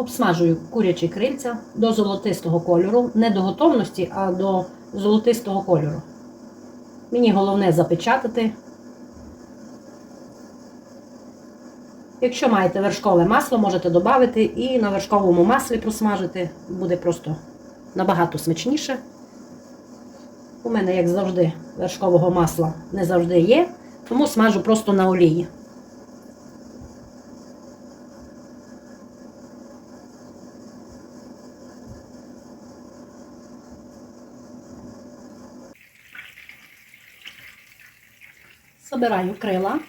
Обсмажую курячі крильця до золотистого кольору, не до готовності, а до золотистого кольору. Мені головне запечатати. Якщо маєте вершкове масло, можете додати і на вершковому маслі просмажити. Буде просто набагато смачніше. У мене, як завжди, вершкового масла не завжди є, тому смажу просто на олії. Забираю крила.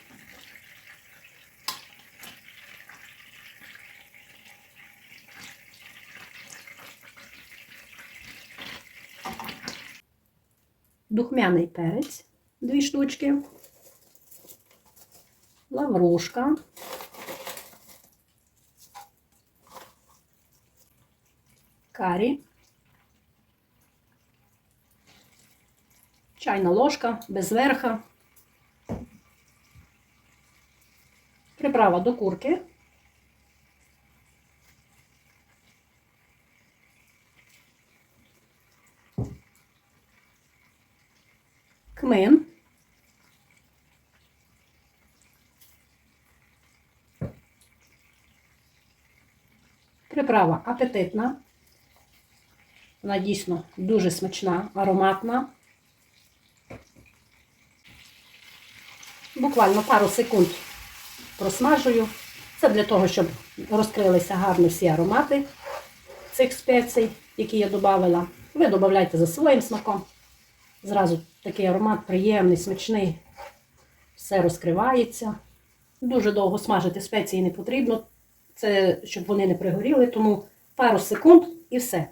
Духмяний перець, дві штучки, лаврушка, карі, чайна ложка без верха. Приправа до курки. Кмин. Приправа апетитна. Вона дійсно дуже смачна, ароматна. Буквально пару секунд просмажую. Це для того, щоб розкрилися гарно всі аромати цих спецій, які я додавала. Ви додавайте за своїм смаком. Зразу такий аромат приємний, смачний. Все розкривається. Дуже довго смажити спеції не потрібно. Це щоб вони не пригоріли, тому пару секунд і все.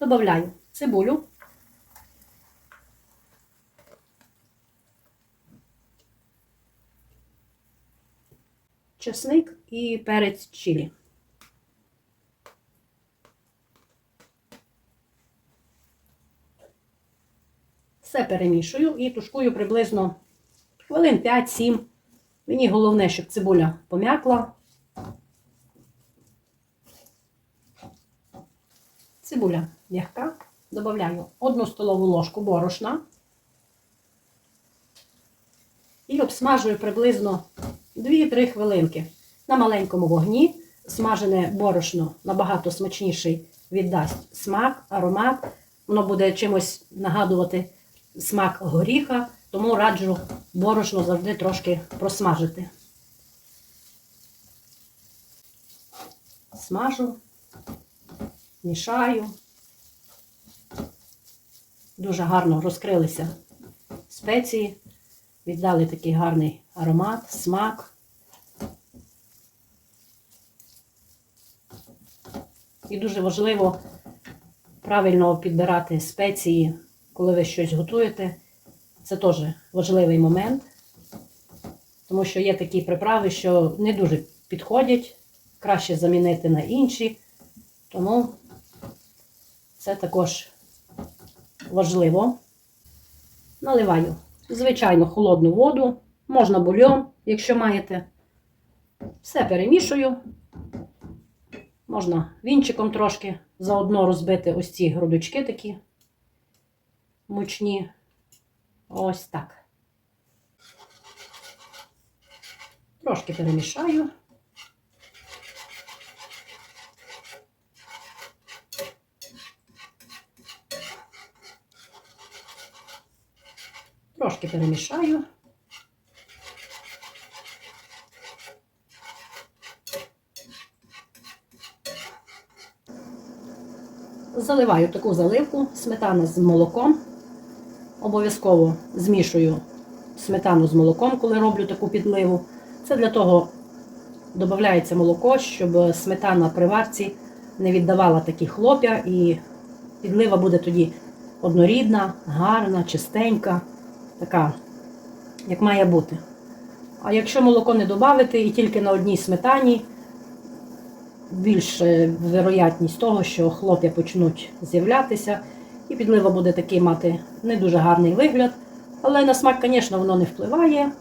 Добавляю цибулю. Чесник і перець чилі. Все перемішую і тушкую приблизно хвилин 5-7. Мені головне, щоб цибуля пом'якла. Цибуля м'яка. Добавляю одну столову ложку борошна і обсмажую приблизно 2-3 хвилинки. На маленькому вогні смажене борошно набагато смачніший віддасть смак, аромат. Воно буде чимось нагадувати смак горіха, тому раджу борошно завжди трошки просмажити. Смажу, мішаю. Дуже гарно розкрилися спеції, віддали такий гарний аромат, смак. І дуже важливо правильно підбирати спеції, коли ви щось готуєте. Це теж важливий момент, тому що є такі приправи, що не дуже підходять, краще замінити на інші. Тому це також важливо. Наливаю звичайно холодну воду, можна бульйон, якщо маєте. Все перемішую. Можна вінчиком трошки заодно розбити ось ці грудочки такі мучні. Ось так. Трошки перемішаю. Трошки перемішаю. Заливаю таку заливку, сметана з молоком. Обов'язково змішую сметану з молоком, коли роблю таку підливу. Це для того додається молоко, щоб сметана при варці не віддавала такі хлоп'я, і підлива буде тоді однорідна, гарна, чистенька, така, як має бути. А якщо молоко не додати і тільки на одній сметані, більше вероятність того, що хлоп'я почнуть з'являтися, і підлива буде такий мати не дуже гарний вигляд. Але на смак, звісно, воно не впливає.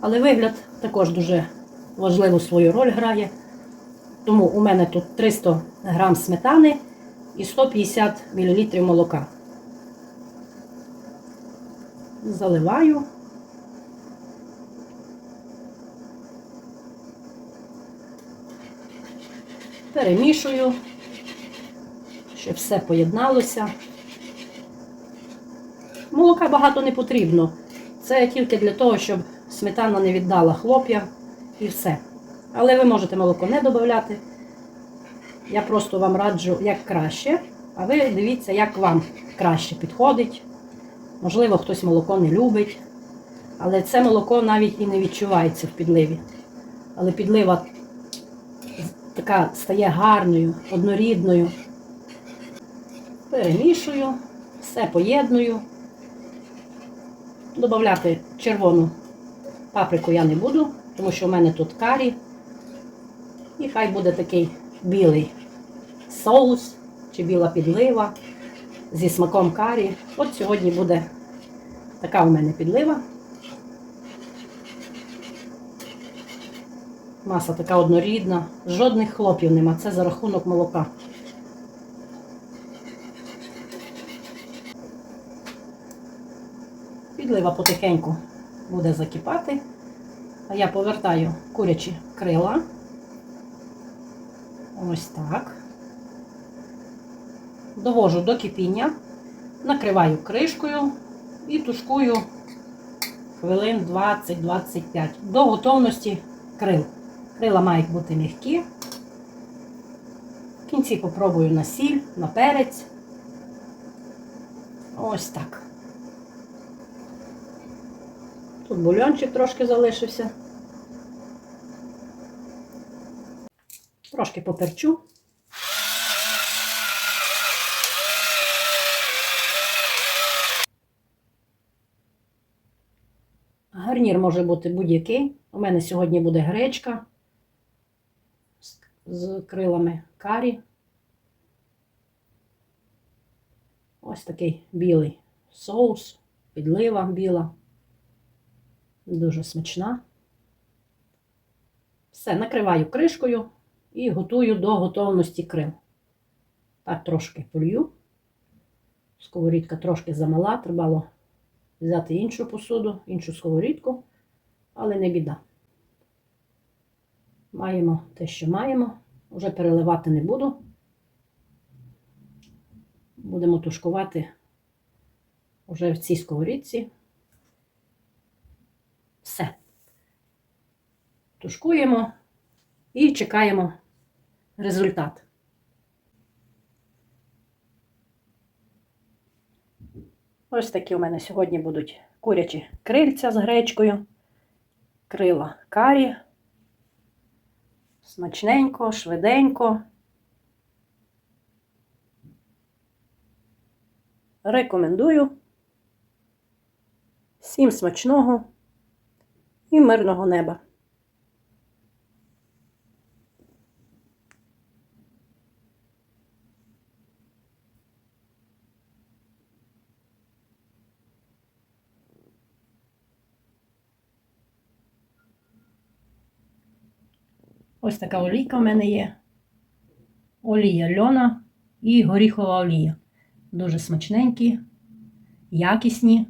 Але вигляд також дуже важливу свою роль грає. Тому у мене тут 300 грам сметани і 150 мл молока. Заливаю. Перемішую, щоб все поєдналося. Молока багато не потрібно. Це тільки для того, щоб сметана не віддала хлоп'я і все. Але ви можете молоко не додати. Я просто вам раджу як краще, а ви дивіться, як вам краще підходить. Можливо, хтось молоко не любить. Але це молоко навіть і не відчувається в підливі. Але підлива така стає гарною, однорідною. Перемішую, все поєдную. Добавляти червону паприку я не буду, тому що в мене тут карі. І хай буде такий білий соус чи біла підлива зі смаком карі. От сьогодні буде така у мене підлива. Маса така однорідна, жодних хлопів нема. Це за рахунок молока. Підлива потихеньку буде закипати. А я повертаю курячі крила. Ось так. Довожу до кипіння, накриваю кришкою і тушкую хвилин 20-25 до готовності крил. Крила мають бути м'які. В кінці попробую на сіль, на перець. Ось так. Тут бульончик трошки залишився. Трошки поперчу. Гарнір може бути будь-який. У мене сьогодні буде гречка з- крилами карі. Ось такий білий соус, підлива біла. Дуже смачна. Все, накриваю кришкою і готую до готовності крил. Так, трошки полью. Сковорідка трошки замала, треба взяти іншу посуду, іншу сковорідку, але не біда. Маємо те, що маємо. Вже переливати не буду. Будемо тушкувати вже в цій сковорідці. Все. Тушкуємо і чекаємо результат. Ось такі у мене сьогодні будуть курячі крильця з гречкою, крила карі. Смачненько, швиденько. Рекомендую. Всім смачного і мирного неба. Ось така олійка в мене є. Олія льона і горіхова олія. Дуже смачненькі, якісні.